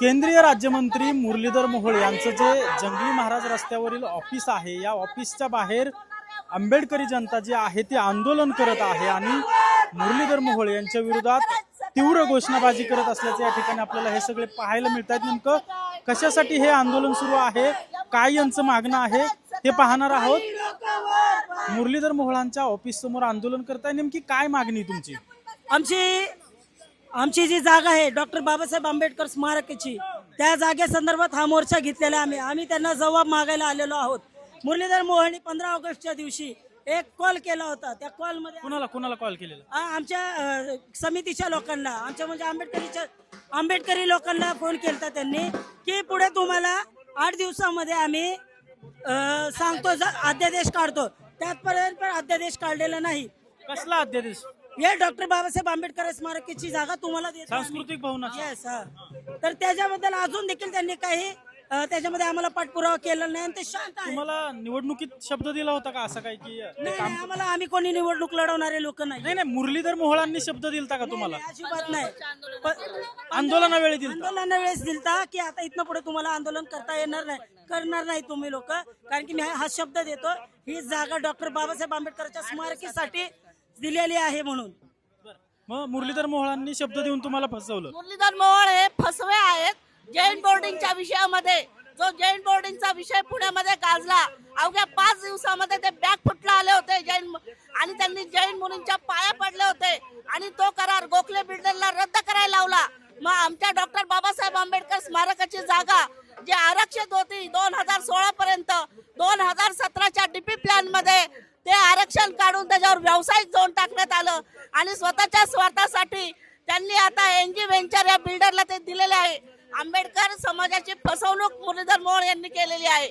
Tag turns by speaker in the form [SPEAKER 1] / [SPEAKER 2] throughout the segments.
[SPEAKER 1] केंद्रीय राज्यमंत्री मुरलीधर मोहोळ यांचं जे जंगली महाराज रस्त्यावरील ऑफिस आहे या ऑफिसच्या बाहेर आंबेडकरी जनता जी आहे ती आंदोलन करत आहे आणि मुरलीधर मोहोळ यांच्या विरोधात तीव्र घोषणाबाजी करत असल्याचे या ठिकाणी आपल्याला हे सगळे पाहायला मिळत आहेत नेमकं कशासाठी हे आंदोलन सुरू आहे? काय यांचं मागणं आहे? हे पाहणार आहोत. मुरलीधर मोहोळांच्या ऑफिस समोर आंदोलन करताय. नेमकी काय मागणी तुमची?
[SPEAKER 2] आमची आमची जी जागा आहे डॉक्टर बाबासाहेब आंबेडकर स्मारकाची त्या जागेसंदर्भात हा मोर्चा घेतलेला आम्ही. आम्ही त्यांना जबाब मागायला आलेलो आहोत. मुरलीधर मोहनी पंधरा ऑगस्टच्या दिवशी एक कॉल केला होता. त्या कॉलमध्ये
[SPEAKER 1] कुणाला कुणाला कॉल केलेला?
[SPEAKER 2] आमच्या समितीच्या लोकांना आमच्या म्हणजे आंबेडकरीच्या आंबेडकरी लोकांना फोन केला त्यांनी की पुढे तुम्हाला आठ दिवसामध्ये आम्ही सांगतो अध्यादेश काढतो. त्यातपर्यंत पण अध्यादेश काढलेला नाही.
[SPEAKER 1] कसला अध्यादेश?
[SPEAKER 2] हे डॉक्टर बाबासाहेब आंबेडकर स्मारकाची जागा तुम्हाला देतो.
[SPEAKER 1] सांस्कृतिक भवनाची.
[SPEAKER 2] हा. तर त्याच्याबद्दल अजून देखील त्यांनी काही अ, त्याच्यामध्ये आम्हाला पाठपुरावा केलेला नाही आणि ते शांत आहे
[SPEAKER 1] तुम्हाला निवडणुकीत शब्द दिला होता का असं काय की
[SPEAKER 2] नाही, नाही, आम्हाला आम्ही कोणी निवडणूक लढवणारे लोक नाही.
[SPEAKER 1] नाही नाही मुरलीधर मोहोळांनी शब्द दिलता का तुम्हाला?
[SPEAKER 2] नाही, अजिबात नाही. पण
[SPEAKER 1] आंदोलनावेळी दिलता.
[SPEAKER 2] आंदोलना वेळेस दिलता की आता इथनं पुढे तुम्हाला आंदोलन करता येणार नाही. करणार नाही तुम्ही लोक. कारण की मी हा शब्द देतो. ही जागा डॉक्टर बाबासाहेब आंबेडकरच्या स्मारकीसाठी दिलेली आहे म्हणून.
[SPEAKER 1] मग मुरलीधर मोहोळांनी शब्द देऊन तुम्हाला फसवलं.
[SPEAKER 3] मुरलीधर मोहोळ हे फसवे आहेत. जैन बोर्डिंगच्या विषयामध्ये जो जैन बोर्डिंगचा विषय पुण्यामध्ये गाजला. अवघ्या पाच दिवसामध्ये ते बॅग फुटला आले होते जैन आणि त्यांनी जैन मुलींच्या पाया पडले होते. आणि तो करार गोखले बिल्डरला रद्द करायला लावला. मग आमच्या डॉक्टर बाबासाहेब आंबेडकर स्मारकाची जागा जी आरक्षित होती दोन हजार सोळा पर्यंत दोन हजार सतराच्या डीपी प्लॅनमध्ये ते आरक्षण काढून त्याच्यावर व्यावसायिक झोन टाकण्यात आलं आणि स्वतःच्या स्वार्थासाठी त्यांनी आता एनजी वेंचर या बिल्डरला ते दिलेले आहे. आंबेडकर समाजाची फसवणूक मुरलीधर मोहोळ यांनी केलेली आहे.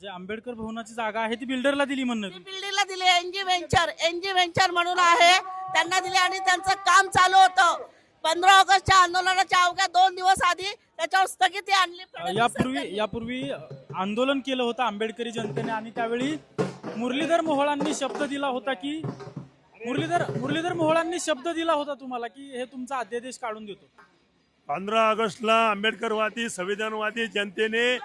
[SPEAKER 1] जे आंबेडकर भवनाची जागा आहे ती बिल्डरला दिली म्हणणं
[SPEAKER 3] ती
[SPEAKER 1] तुम्ही.
[SPEAKER 3] बिल्डिंगला दिली एनजी वेंचर एनजी वेंचर म्हणून आहे. त्यांना दिले आणि त्यांचं काम चालू होतं. पंधरा ऑगस्टच्या आंदोलनाच्या अवघ्या दोन दिवस आधी त्याच्यावर स्थगिती आणली.
[SPEAKER 1] यापूर्वी यापूर्वी आंदोलन केलं होतं आंबेडकरी जनतेने आणि त्यावेळी मुरलीधर मोहोळांनी शब्द दिला होता की मुरलीधर मुरलीधर मोहोळांनी शब्द दिला होता तुम्हाला की हे तुमचा अध्यादेश काढून देतो?
[SPEAKER 4] पंधरा ऑगस्टला आंबेडकरवादी संविधानवादी जनतेने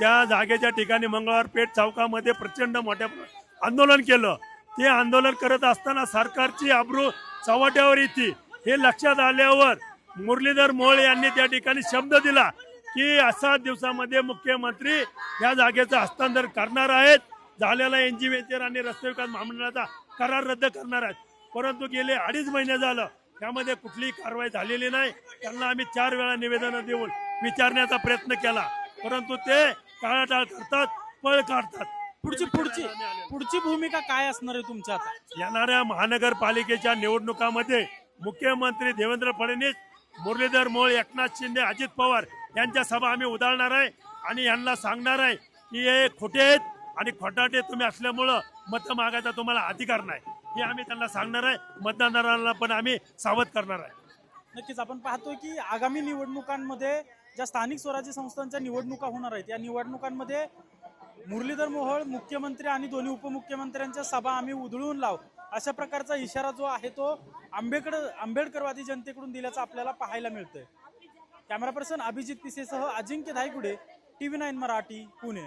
[SPEAKER 4] त्या जागेच्या ठिकाणी मंगळवार पेठ चौकामध्ये प्रचंड मोठ्या प्र- आंदोलन केलं. ते आंदोलन करत असताना सरकारची आबरू चव्हाट्यावर येते. हे लक्षात आल्यावर मुरलीधर मोहोळ यांनी त्या ठिकाणी शब्द दिला की असा दिवसामध्ये मुख्यमंत्री या जागेचं हस्तांतरण करणार आहेत. झालेला एनजी वेंचर आणि रस्ते विकास महामंडळाचा करार रद्द करणार आहेत. परंतु गेले अडीच महिने झालं. त्यामध्ये कुठलीही कारवाई झालेली नाही. त्यांना आम्ही चार वेळा निवेदन देऊन विचारण्याचा प्रयत्न केला. परंतु ते टाळाटाळ करतात पळ काढतात.
[SPEAKER 1] पुढची पुढची पुढची भूमिका काय असणार आहे तुमच्या आता?
[SPEAKER 4] येणाऱ्या महानगरपालिकेच्या निवडणुकामध्ये मुख्यमंत्री देवेंद्र फडणवीस मुरलीधर मोळ एकनाथ शिंदे अजित पवार यांच्या सभा आम्ही उधाळणार आहे आणि यांना सांगणार आहे की हे खोटे आहेत. आणि खोटाटे तुम्ही असल्यामुळं मतं मागायचा तुम्हाला अधिकार नाही. हे आम्ही त्यांना सांगणार आहे मतदारांना पण आम्ही सावध करणार आहे.
[SPEAKER 1] नक्कीच आपण पाहतोय की आगामी निवडणुकांमध्ये ज्या स्थानिक स्वराज्य संस्थांच्या निवडणुका होणार आहेत या निवडणुकांमध्ये मुरलीधर मोहोळ मुख्यमंत्री आणि दोन्ही उपमुख्यमंत्र्यांच्या सभा आम्ही उधळून लाव. अशा प्रकारचा इशारा जो आहे तो आंबेडकर आंबेडकरवादी जनतेकडून दिल्याचं आपल्याला पाहायला मिळतंय. कॅमेरा पर्सन अभिजित पिसेसह अजिंक्य धायगुडे टीव्ही नाईन मराठी पुणे.